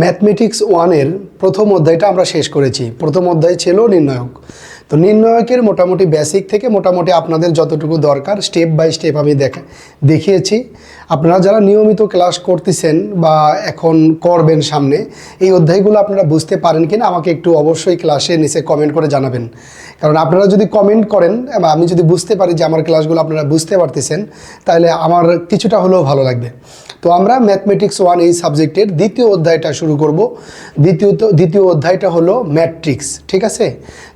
Mathematics ওয়ানের প্রথম অধ্যায়টা আমরা শেষ করেছি। প্রথম অধ্যায় ছিল নির্ণায়ক। তো নির্ণায়কের মোটামুটি বেসিক থেকে মোটামুটি আপনাদের যতটুকু দরকার স্টেপ বাই স্টেপ আমি দেখা দেখিয়েছি। আপনারা যারা নিয়মিত ক্লাস করতেছেন বা এখন করবেন সামনে, এই অধ্যায়গুলো আপনারা বুঝতে পারেন কিনা, আমাকে একটু অবশ্যই ক্লাসে নিচে কমেন্ট করে জানাবেন। কারণ আপনারা যদি কমেন্ট করেন এবং আমি যদি বুঝতে পারি যে আমার ক্লাসগুলো আপনারা বুঝতে পারতেছেন, তাহলে আমার কিছুটা হলেও ভালো লাগবে। তো আমরা ম্যাথমেটিক্স ওয়ান এই সাবজেক্টের দ্বিতীয় অধ্যায়টা শুরু করব। দ্বিতীয়ত, দ্বিতীয় অধ্যায়টা হলো ম্যাট্রিক্স ঠিক আছে?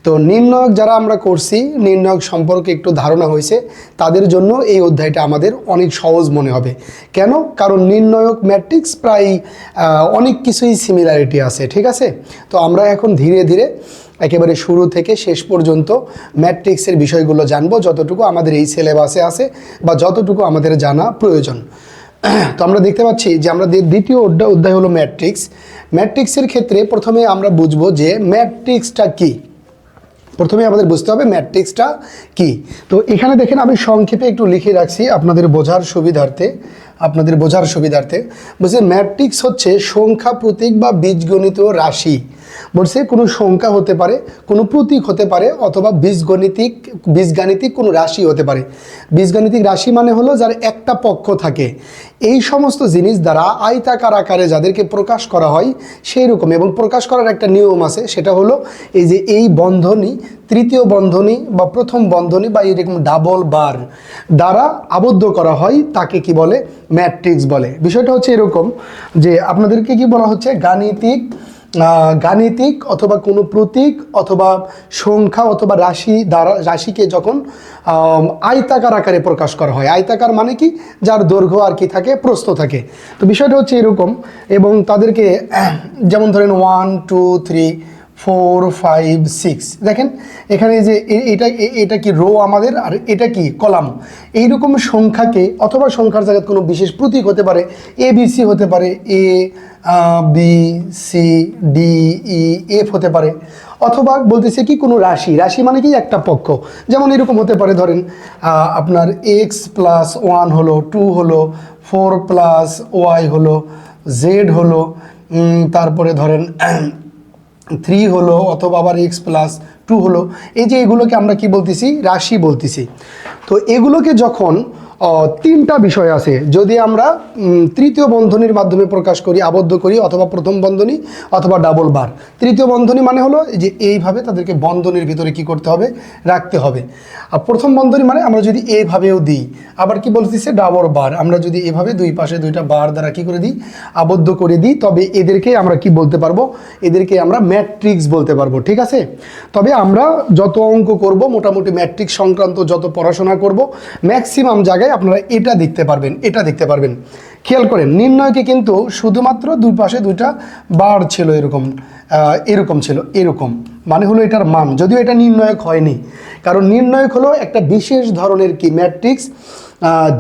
তো নির্ণয়ক যারা আমরা করছি, নির্ণয়ক সম্পর্কে একটু ধারণা হয়েছে, তাদের জন্য এই অধ্যায়টা আমাদের অনেক সহজ মনে হবে। কেন? কারণ নির্ণয়ক ম্যাট্রিক্স প্রায় অনেক কিছুই সিমিলারিটি আছে, ঠিক আছে? তো আমরা এখন ধীরে ধীরে একেবারে শুরু থেকে শেষ পর্যন্ত ম্যাট্রিক্সের বিষয়গুলো জানব, যতটুকু আমাদের এই সিলেবাসে আছে বা যতটুকু আমাদের জানা প্রয়োজন। তো আমরা দেখতে পাচ্ছি যে আমরা দ্বিতীয় অধ্যায় অধ্যায় হলো ম্যাট্রিক্স। ম্যাট্রিক্সের ক্ষেত্রে প্রথমে আমরা বুঝব যে ম্যাট্রিক্সটা কী। প্রথমে আমাদের বুঝতে হবে ম্যাট্রিক্সটা কি। তো এখানে দেখেন আমি সংক্ষেপে একটু লিখে রাখছি আপনাদের বোঝার সুবিধার্থে। আপনাদের বোঝার সুবিধার্থে। বলছে ম্যাট্রিক্স হচ্ছে সংখ্যা প্রতীক বা বীজগণিত রাশি। বলছে কোনো সংখ্যা হতে পারে, কোনো প্রতীক হতে পারে, অথবা বীজগণিতিক, বীজগাণিতিক কোনো রাশি হতে পারে। বীজগাণিতিক রাশি মানে হলো যার একটা পক্ষ থাকে। এই সমস্ত জিনিস দ্বারা আয়তাকার আকারে যাদেরকে প্রকাশ করা হয় সেই রকম এবং প্রকাশ করার একটা নিয়ম আছে, সেটা হলো এই যে এই বন্ধনী, তৃতীয় বন্ধনী বা প্রথম বন্ধনী বা এরকম ডাবল বার দ্বারা আবদ্ধ করা হয়, তাকে কি বলে? ম্যাট্রিক্স বলে। বিষয়টা হচ্ছে এরকম যে আপনাদেরকে কি বলা হচ্ছে? গাণিতিক গাণিতিক অথবা কোনো প্রতীক অথবা সংখ্যা অথবা রাশি দ্বারা, রাশিকে যখন আয়তাকার আকারে প্রকাশ করা হয়। আয়তাকার মানে কি? যার দৈর্ঘ্য আর কি থাকে, প্রস্থ থাকে। তো বিষয়টা হচ্ছে এরকম এবং তাদেরকে, যেমন ধরেন one two three four five six দেখেন, এখানে যে এটা এটা কি রো আমাদের আর এটা কি কলাম? এইরকম সংখ্যাকে অথবা সংখ্যার জায়গায় কোনো বিশেষ প্রতীক হতে পারে এ বি সি হতে পারে A B, C, D, E, F হতে পারে। অথবা বলতেছে কি কোনো রাশি। রাশি মানে কি একটা পক্ষ। যেমন এরকম হতে পারে ধরেন আপনার এক্স প্লাস ওয়ান হলো, টু হলো, ফোর প্লাস ওয়াই হলো, জেড হলো তারপরে ধরেন থ্রি হলো, অথবা আবার এক্স প্লাস টু হলো। এই যে এগুলোকে আমরা কি বলতেছি? রাশি বলতেছি। তো এগুলোকে যখন তিনটা বিষয় আছে। যদি আমরা তৃতীয় বন্ধনীর মাধ্যমে প্রকাশ করি, আবদ্ধ করি, অথবা প্রথম বন্ধনী অথবা ডাবল বার তৃতীয় বন্ধনী মানে হলো যে এইভাবে তাদেরকে বন্ধনীর ভিতরে কি করতে হবে? রাখতে হবে। আর প্রথম বন্ধনী মানে আমরা যদি এইভাবেও দিই, আবার কি বলতেছে? ডাবল বার আমরা যদি এভাবে দুই পাশে দুইটা বার দ্বারা কি করে দিই? আবদ্ধ করে দিই, তবে এদেরকে আমরা কি বলতে পারব? এদেরকে আমরা ম্যাট্রিক্স বলতে পারব, ঠিক আছে? তবে আমরা যত অঙ্ক করব, মোটামুটি ম্যাট্রিক্স সংক্রান্ত যত পড়াশোনা করব ম্যাক্সিমাম জায়গায় আপনারা এটা দেখতে পারবেন, এটা দেখতে পারবেন। খেয়াল করেন নির্ণয়কে কিন্তু শুধুমাত্র দুই পাশে দুইটা বার ছিল এরকম এরকম ছিল, এরকম। মানে হলো এটার মান, যদিও এটা নির্ণায়ক হয়নি। কারণ নির্ণায়ক হলো একটা বিশেষ ধরনের কি ম্যাট্রিক্স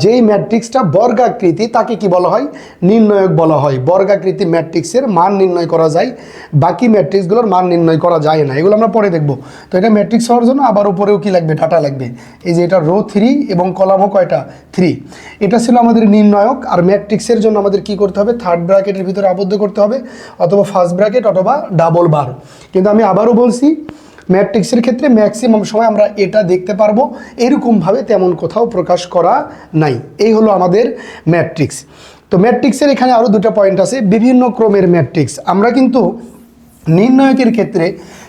যেই ম্যাট্রিক্সটা বর্গাকৃতি, তাকে কি বলা হয়? নির্ণায়ক বলা হয়। বর্গাকৃতি ম্যাট্রিক্সের মান নির্ণয় করা যায়। বাকি ম্যাট্রিক্সগুলোর মান নির্ণয় করা যায় না। এগুলো আমরা পরে দেখব। তো এটা ম্যাট্রিক্স হওয়ার জন্য আবার উপরেও কি লাগবে? ডাটা লাগবে। এই যে এটা রো থ্রি এবং কলামও কয়টা? থ্রি এটা ছিল আমাদের নির্ণায়ক। আর ম্যাট্রিক্সের জন্য আমাদের কি করতে হবে? থার্ড ব্র্যাকেটের ভিতরে আবদ্ধ করতে হবে। অথবা ফার্স্ট ব্র্যাকেট অথবা ডাবল বার কিন্তু আমি আবারও বলছি ম্যাট্রিক্সের ক্ষেত্রে ম্যাক্সিমাম সময় আমরা এটা দেখতে পারব। এরকমভাবে তেমন কোথাও প্রকাশ করা নাই। এই হলো আমাদের ম্যাট্রিক্স। তো ম্যাট্রিক্সের এখানে আরও দুটো পয়েন্ট আছে। বিভিন্ন ক্রমের ম্যাট্রিক্স। আমরা কিন্তু নির্ণায়কের ক্ষেত্রে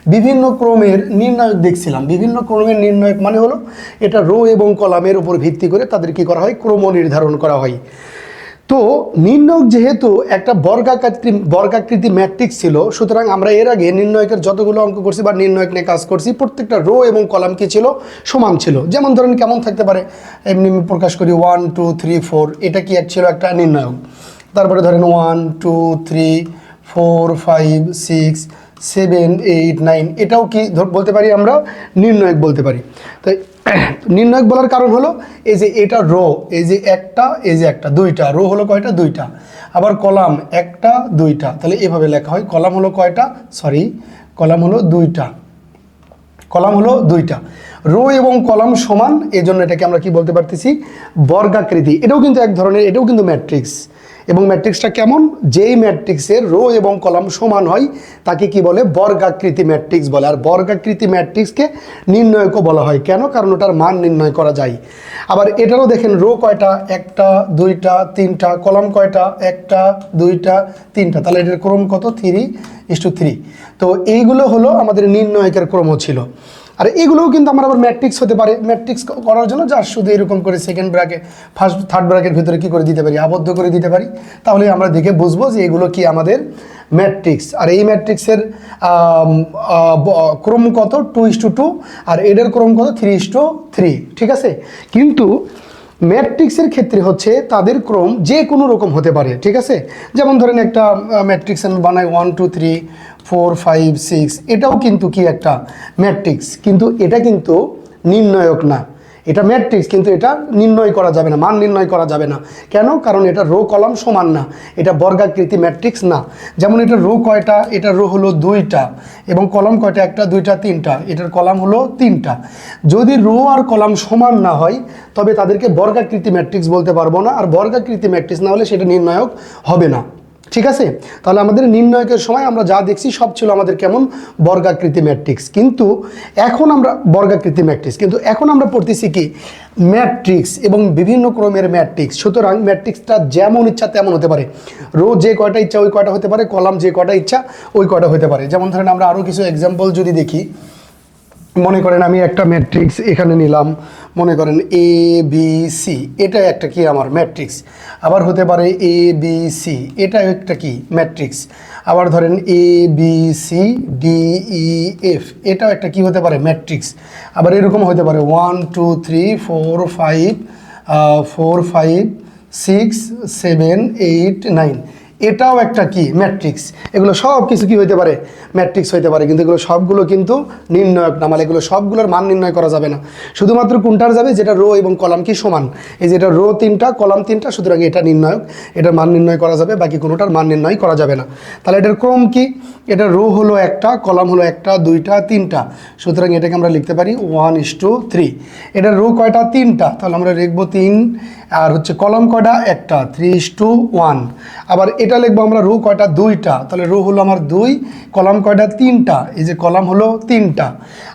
বিভিন্ন ক্রমের নির্ণায়ক দেখছিলাম। বিভিন্ন ক্রমের নির্ণায়ক মানে হলো এটা রো এবং কলামের উপর ভিত্তি করে তাদের কি করা হয়? ক্রম নির্ধারণ করা হয়। তো নির্ণয়ক যেহেতু একটা বর্গাকৃতি বর্গাকৃতি ম্যাট্রিক্স ছিল, সুতরাং আমরা এর আগে নির্ণয়কের যতগুলো অঙ্ক করছি বা নির্ণয়ক নিয়ে কাজ করছি, প্রত্যেকটা রো এবং কলাম কি ছিল? সমান ছিল। যেমন ধরেন কেমন থাকতে পারে? এমনি আমি প্রকাশ করি ওয়ান টু থ্রি ফোর এটা কি এক ছিল একটা নির্ণায়ক। তারপরে ধরেন one two three four five six seven eight nine এটাও কি বলতে পারি আমরা? নির্ণয়ক বলতে পারি। তাই নির্ণয়ক বলার কারণ হলো, এই যে এটা রো এই যে একটা, এই যে একটা, দুইটা রো হলো কয়টা? দুইটা। আবার কলাম একটা, দুইটা। তাহলে এভাবে লেখা হয়। কলাম হলো কয়টা? সরি কলাম হলো দুইটা। কলাম হলো দুইটা। রো এবং কলাম সমান এই জন্য এটাকে আমরা কি বলতে পারতেছি? বর্গাকৃতি। এটাও কিন্তু এক ধরনের, এটাও কিন্তু ম্যাট্রিক্স এবং ম্যাট্রিক্সটা কেমন? যেই ম্যাট্রিক্সের রো এবং কলাম সমান হয়, তাকে কি বলে? বর্গাকৃতি ম্যাট্রিক্স বলে। আর বর্গাকৃতি ম্যাট্রিক্সকে নির্ণয়কও বলা হয়। কেন? কারণ ওটার মান নির্ণয় করা যায়। আবার এটারও দেখেন, রো কয়টা? একটা, দুইটা, তিনটা, কলাম কয়টা? একটা, দুইটা, তিনটা। তাহলে এটার ক্রম কত? Three is two three. তো এইগুলো হলো আমাদের নির্ণয়কের ক্রম ছিল। আর এগুলোও কিন্তু আমার আবার ম্যাট্রিক্স হতে পারে। ম্যাট্রিক্স করার জন্য যা শুধু এরকম করে সেকেন্ড ব্র্যাকেট ফার্স্ট থার্ড ব্র্যাকের ভিতরে কী করে দিতে পারি? আবদ্ধ করে দিতে পারি। তাহলে আমরা দেখে বুঝব যে এগুলো কি আমাদের ম্যাট্রিক্স আর এই ম্যাট্রিক্সের ক্রম কত? টু ইস টু টু আর এডের ক্রম কত? থ্রি ইস টু থ্রি ঠিক আছে? কিন্তু ম্যাট্রিক্সের ক্ষেত্রে হচ্ছে তাদের ক্রম যে কোনো রকম হতে পারে, ঠিক আছে? যেমন ধরেন একটা ম্যাট্রিক্স আমি বানাই one two three four five six এটাও কিন্তু কি একটা ম্যাট্রিক্স, কিন্তু এটা কিন্তু নির্ণায়ক না। এটা ম্যাট্রিক্স কিন্তু এটা নির্ণয় করা যাবে না, মান নির্ণয় করা যাবে না। কেন? কারণ এটা রো কলাম সমান না। এটা বর্গাকৃতি ম্যাট্রিক্স না। যেমন এটা রো কয়টা? এটা রো হলো দুইটা। এবং কলাম কয়টা? একটা, দুইটা, তিনটা। এটার কলাম হলো তিনটা। যদি রো আর কলাম সমান না হয়, তবে তাদেরকে বর্গাকৃতি ম্যাট্রিক্স বলতে পারব না। আর বর্গাকৃতি ম্যাট্রিক্স না হলে সেটা নির্ণায়ক হবে না। ঠিক আছে? তাহলে আমাদের নির্ণয়কের সময় আমরা যা দেখছি সব ছিল আমাদের কেমন? বর্গাকৃতি ম্যাট্রিক্স। কিন্তু এখন আমরা, বর্গাকৃতি ম্যাট্রিক্স। কিন্তু এখন আমরা পড়তেছি কি? ম্যাট্রিক্স এবং বিভিন্ন ক্রমের ম্যাট্রিক্স। সুতরাং ম্যাট্রিক্সটা যেমন ইচ্ছা তেমন হতে পারে। রো যে কয়টা ইচ্ছা ওই কয়টা হতে পারে, কলাম যে কয়টা ইচ্ছা ওই কয়টা হতে পারে। যেমন ধরেন আমরা আরও কিছু এক্সাম্পল যদি দেখি মনে করেন আমি একটা ম্যাট্রিক্স এখানে নিলাম, মনে করেন এ বি সি এটা একটা কি আমার ম্যাট্রিক্স আবার হতে পারে এ বি সি এটা একটা কি ম্যাট্রিক্স আবার ধরেন A B C D E F এটাও একটা কি হতে পারে ম্যাট্রিক্স আবার এরকম হতে পারে one two three four five four five six seven eight nine এটাও একটা কি? ম্যাট্রিক্স এগুলো সব কিছু কি হইতে পারে? ম্যাট্রিক্স হইতে পারে, কিন্তু এগুলো সবগুলো কিন্তু নির্ণয়ক না মানে এগুলো সবগুলোর মান নির্ণয় করা যাবে না। শুধুমাত্র কোনটার যাবে? যেটা রো এবং কলাম কি সমান? এই যেটা রো তিনটা, কলাম তিনটা, সুতরাং এটা নির্ণয়ক। এটার মান নির্ণয় করা যাবে, বাকি কোনোটার মান নির্ণয় করা যাবে না। তাহলে এটার ক্রম কি? এটা রো হলো একটা, কলাম হলো একটা, দুইটা, তিনটা। সুতরাং এটাকে আমরা লিখতে পারি ওয়ান ইস টু থ্রি এটার রো কয়টা? তিনটা। তাহলে আমরা লিখব তিন, আর হচ্ছে কলম কয়টা? একটা। থ্রি ইস টু ওয়ান আবার এটা লিখব আমরা রো কয়টা? দুইটা। তাহলে রো হলো আমার দুই, কলাম কয়টা? তিনটা। এই যে কলাম হলো তিনটা।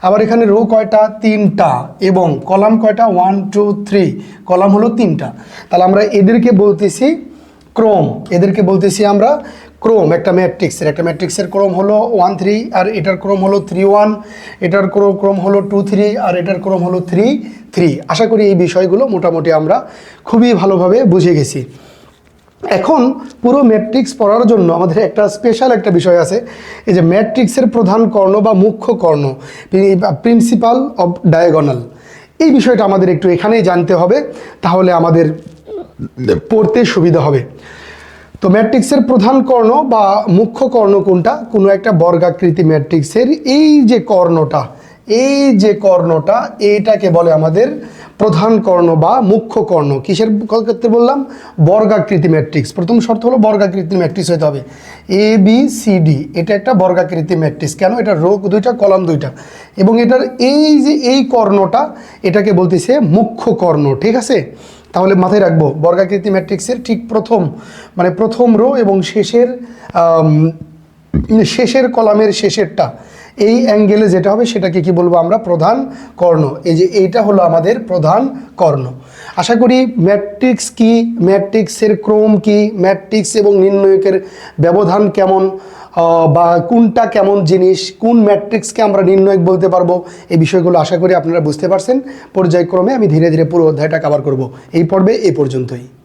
আবার এখানে রো কয়টা? তিনটা। এবং কলাম কয়টা? ওয়ান টু থ্রি কলাম হলো তিনটা। তাহলে আমরা এদেরকে বলতেছি ক্রম। এদেরকে বলতেছি আমরা ক্রম, একটা ম্যাট্রিক্সের। একটা ম্যাট্রিক্সের ক্রম হলো ওয়ান থ্রি আর এটার ক্রম হলো থ্রি ওয়ান এটার ক্রম ক্রম হলো টু থ্রি আর এটার ক্রম হলো থ্রি থ্রি আশা করি এই বিষয়গুলো মোটামুটি আমরা খুবই ভালোভাবে বুঝে গেছি। এখন পুরো ম্যাট্রিক্স পড়ার জন্য আমাদের একটা স্পেশাল একটা বিষয় আছে। এই যে ম্যাট্রিক্সের প্রধান কর্ণ বা মুখ্য কর্ণ প্রিন্সিপাল অব ডায়াগোনাল এই বিষয়টা আমাদের একটু এখানেই জানতে হবে, তাহলে আমাদের পড়তে সুবিধা হবে। তো ম্যাট্রিক্সের প্রধান কর্ণ বা মুখ্য কর্ণ কোনটা? কোনো একটা বর্গাকৃতি ম্যাট্রিক্সের এই যে কর্ণটা, এই যে কর্ণটা এইটাকে বলে আমাদের প্রধান কর্ণ বা মুখ্য কর্ণ। কিসের ক্ষেত্রে বললাম? বর্গাকৃতি ম্যাট্রিক্স। প্রথম শর্ত হলো বর্গাকৃতি ম্যাট্রিক্স হতে হবে। এ বি সি ডি এটা একটা বর্গাকৃতি ম্যাট্রিক্স। কেন? এটা রোগ দুইটা, কলাম দুইটা। এবং এটার এই যে এই কর্ণটা, এটাকে বলতেছে মুখ্য কর্ণ। ঠিক আছে? তাহলে মাথায় রাখব, বর্গাকৃতি ম্যাট্রিক্সের ঠিক প্রথম মানে প্রথম রো এবং শেষের শেষের কলামের শেষেরটা। এই অ্যাঙ্গেলে যেটা হবে সেটাকে কি বলব আমরা প্রধান কর্ণ। এই যে এইটা হলো আমাদের প্রধান কর্ণ। আশা করি ম্যাট্রিক্স কি, ম্যাট্রিক্সের ক্রম কি, ম্যাট্রিক্স এবং নির্ণয়কের ব্যবধান কেমন বা কোনটা কেমন জিনিস, কোন ম্যাট্রিক্সকে আমরা নির্ণয়ক বলতে পারব, এই বিষয়গুলো আশা করি আপনারা বুঝতে পারছেন। পর্যায়ক্রমে আমি ধীরে ধীরে পুরো অধ্যায়টা কভার করব। এই পর্বে এই পর্যন্তই।